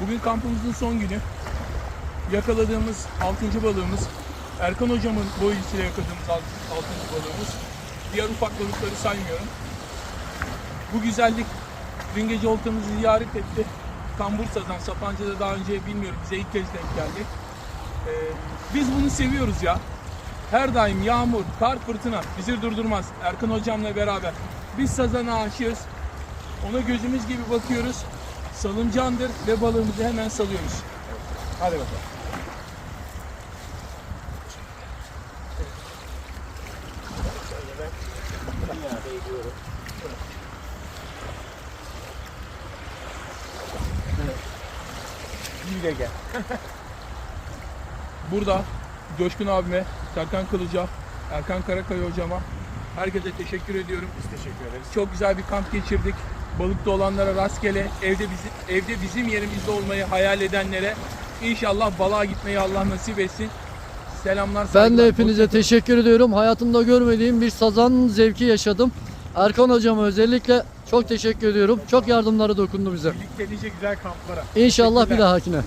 Bugün kampımızın son günü. Yakaladığımız 6. balığımız, Erkan hocamın boyuyla yakaladığımız 6. balığımız. Diğer ufak balıkları saymıyorum. Bu güzellik dün gece oltamızı ziyaret etti. Kambursa'dan, Sapanca'da daha önce bilmiyorum bize ilk kez denk geldi. Ee, biz bunu seviyoruz ya. Her daim yağmur, kar, fırtına bizi durdurmaz. Erkan hocamla beraber. Biz sazana aşığız. Ona gözümüz gibi bakıyoruz. Salıncandır ve balığımızı hemen salıyoruz. Hadi bakalım. İyi de gel. Burada Coşkun abime, Serkan Kılıca, Erkan Karakaya hocama herkese teşekkür ediyorum. Biz teşekkür ederiz. Çok güzel bir kamp geçirdik. Balıkta olanlara rastgele, evde bizi, evde bizim yerimizde olmayı hayal edenlere inşallah balığa gitmeyi Allah nasip etsin. Selamlar, Ben de hepinize teşekkür ediyorum. Hayatımda görmediğim bir sazan zevki yaşadım. Erkan hocama özellikle çok teşekkür ediyorum. Çok yardımları dokundu bize. Birlikte nice güzel kamplara. İnşallah bir dahakine.